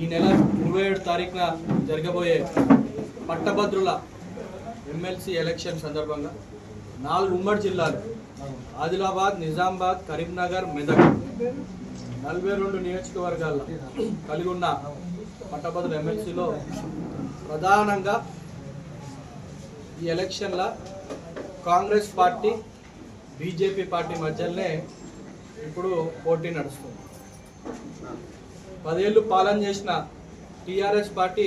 ఈ నెల ఇరవై ఏడు తారీఖున జరగబోయే పట్టభద్రుల ఎమ్మెల్సీ ఎలక్షన్ సందర్భంగా నాలుగు ఉమ్మడి జిల్లాలు ఆదిలాబాద్ నిజామాబాద్ కరీంనగర్ మెదక్ నలభై రెండు నియోజకవర్గాల్లో కలిగి ఉన్న పట్టభద్రుల ఎమ్మెల్సీలో ప్రధానంగా ఈ ఎలక్షన్ల కాంగ్రెస్ పార్టీ బీజేపీ పార్టీ మధ్యలోనే ఇప్పుడు పోటీ నడుస్తుంది. పదేళ్ళు పాలన చేసిన టీఆర్ఎస్ పార్టీ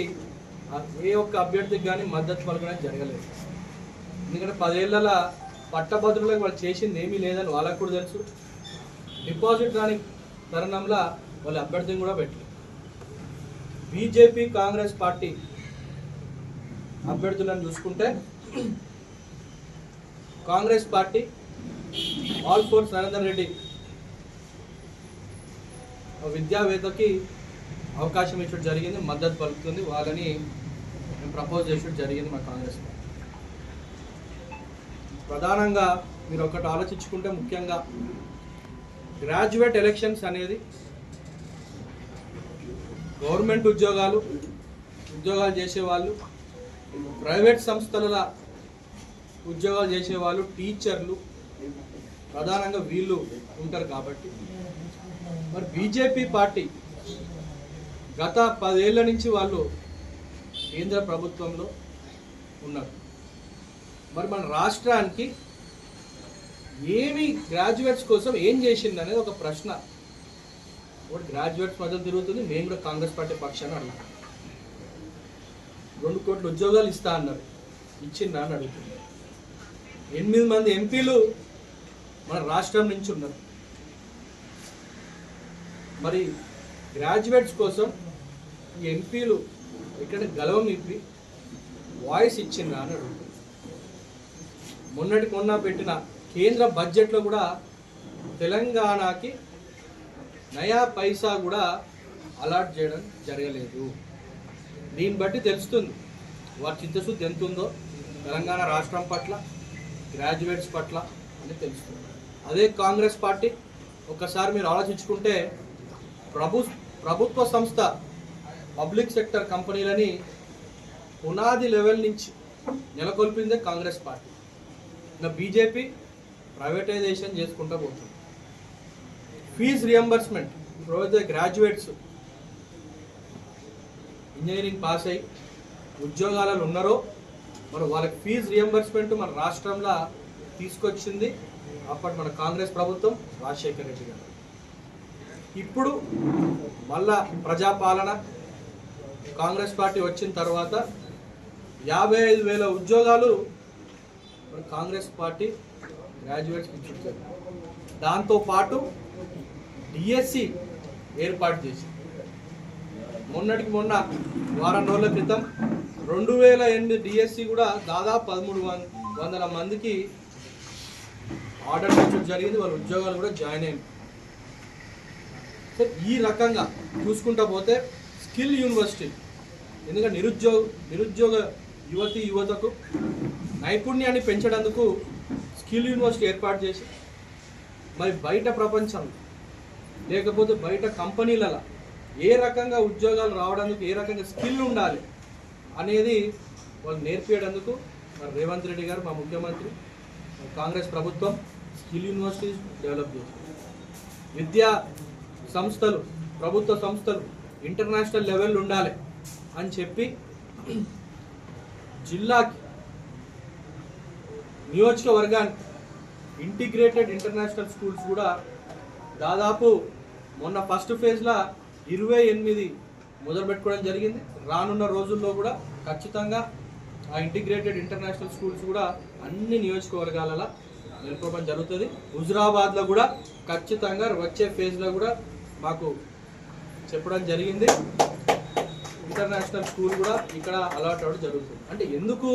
ఏ ఒక్క అభ్యర్థికి కానీ మద్దతు పలకడం జరగలేదు. ఎందుకంటే పదేళ్ళ పట్టభద్రులకు వాళ్ళు చేసింది ఏమీ లేదని వాళ్ళకు కూడా తెలుసు. డిపాజిట్ రాని తరుణంలో వాళ్ళు అభ్యర్థిని కూడా పెట్టలేదు. బీజేపీ కాంగ్రెస్ పార్టీ అభ్యర్థులను చూసుకుంటే Congress party all force Narender Reddy విద్యావేత్తకి అవకాశం ఇచ్చడం జరిగింది మద్దతు పలుకుతుంది. వాళ్ళని మేము ప్రపోజ్ చేసడం జరిగింది మా కాంగ్రెస్ ప్రధానంగా మీరు ఒకటి ఆలోచించుకుంటే ముఖ్యంగా గ్రాడ్యుయేట్ ఎలక్షన్స్ అనేది గవర్నమెంట్ ఉద్యోగాలు ఉద్యోగాలు చేసేవాళ్ళు ప్రైవేట్ సంస్థల ఉద్యోగాలు చేసేవాళ్ళు టీచర్లు ప్రధానంగా వీళ్ళు ఉంటారు కాబట్టి మరి బీజేపీ పార్టీ గత పదేళ్ళ నుంచి వాళ్ళు కేంద్ర ప్రభుత్వంలో ఉన్నారు. మరి మన రాష్ట్రానికి ఏమి గ్రాడ్యుయేట్స్ కోసం ఏం చేసింది అనేది ఒక ప్రశ్న. ఒకటి గ్రాడ్యుయేట్స్ మధ్య తిరుగుతుంది మేము కూడా కాంగ్రెస్ పార్టీ పక్షాన్ని అడుగుతాం. రెండు కోట్ల ఉద్యోగాలు ఇస్తా అన్నారు. ఇచ్చిందా అని అడుగుతుంది ఎనిమిది మంది ఎంపీలు మన రాష్ట్రం నుంచి ఉన్నారు. మరి గ్రాడ్యుయేట్స్ కోసం ఈ ఎంపీలు ఇక్కడ గలవం ఇప్పి వాయిస్ ఇచ్చిందా అని అడుగుతుంది మొన్నటి మొన్న పెట్టిన కేంద్ర బడ్జెట్లో కూడా తెలంగాణకి నయా పైసా కూడా అలాట్ చేయడం జరగలేదు. దీన్ని బట్టి తెలుస్తుంది వారి చిత్తశుద్ధి ఎంత ఉందో తెలంగాణ రాష్ట్రం పట్ల గ్రాడ్యుయేట్స్ పట్ల అని తెలుస్తుంది. అదే కాంగ్రెస్ పార్టీ ఒకసారి మీరు ఆలోచించుకుంటే ప్రభు ప్రభుత్వ సంస్థ పబ్లిక్ సెక్టర్ కంపెనీలని పునాది లెవెల్ నుంచి నెలకొల్పిందే కాంగ్రెస్ పార్టీ. ఇంకా బీజేపీ ప్రైవేటైజేషన్ చేసుకుంటూ పోతుంది. ఫీజ్ రియంబర్స్మెంట్ ఇప్పుడు గ్రాడ్యుయేట్స్ ఇంజనీరింగ్ పాస్ అయ్యి ఉద్యోగాలలో ఉన్నారో మరి వాళ్ళకి ఫీజు రియంబర్స్మెంట్ మన రాష్ట్రంలో తీసుకొచ్చింది. అప్పటి మన కాంగ్రెస్ ప్రభుత్వం రాజశేఖర్ రెడ్డి గారు. ఇప్పుడు మళ్ళా ప్రజాపాలన కాంగ్రెస్ పార్టీ వచ్చిన తర్వాత యాభై ఐదు వేల ఉద్యోగాలు కాంగ్రెస్ పార్టీ గ్రాడ్యుయేట్స్కి ఇచ్చింది దాంతోపాటు డిఎస్సి ఏర్పాటు చేసింది. మొన్నటికి మొన్న వారం రోజుల క్రితం రెండు వేల ఎనిమిది డిఎస్సి కూడా దాదాపు పదమూడు వందల మందికి ఆర్డర్ ఇచ్చడం జరిగింది. వాళ్ళ ఉద్యోగాలు కూడా జాయిన్ అయింది సో ఈ రకంగా చూసుకుంటా పోతే స్కిల్ యూనివర్సిటీ ఎందుకంటే నిరుద్యోగ నిరుద్యోగ యువతి యువతకు నైపుణ్యాన్ని పెంచేటందుకు స్కిల్ యూనివర్సిటీ ఏర్పాటు చేసి మరి బయట ప్రపంచం లేకపోతే బయట కంపెనీలలో ఏ రకంగా ఉద్యోగాలు రావడానికి ఏ రకంగా స్కిల్ ఉండాలి అనేది వాళ్ళు నేర్పించేటందుకు మరి రేవంత్ రెడ్డి గారు మా ముఖ్యమంత్రి కాంగ్రెస్ ప్రభుత్వం స్కిల్ యూనివర్సిటీస్ డెవలప్ చేస్తుంది విద్యా సంస్థలు ప్రభుత్వ సంస్థలు ఇంటర్నేషనల్ లెవెల్ ఉండాలి అని చెప్పి జిల్లాకి నియోజకవర్గానికి ఇంటిగ్రేటెడ్ ఇంటర్నేషనల్ స్కూల్స్ కూడా దాదాపు మొన్న ఫస్ట్ ఫేజ్లో ఇరవై ఎనిమిది మొదలు పెట్టుకోవడం జరిగింది. రానున్న రోజుల్లో కూడా ఖచ్చితంగా ఆ ఇంటిగ్రేటెడ్ ఇంటర్నేషనల్ స్కూల్స్ కూడా అన్ని నియోజకవర్గాలలో నెలకొల్పడం జరుగుతుంది. హుజురాబాద్లో కూడా ఖచ్చితంగా వచ్చే ఫేజ్లో కూడా మాకు చెప్పడం జరిగింది. ఇంటర్నేషనల్ స్కూల్ కూడా ఇక్కడ అలాట్ అవ్వడం జరుగుతుంది. అంటే ఎందుకు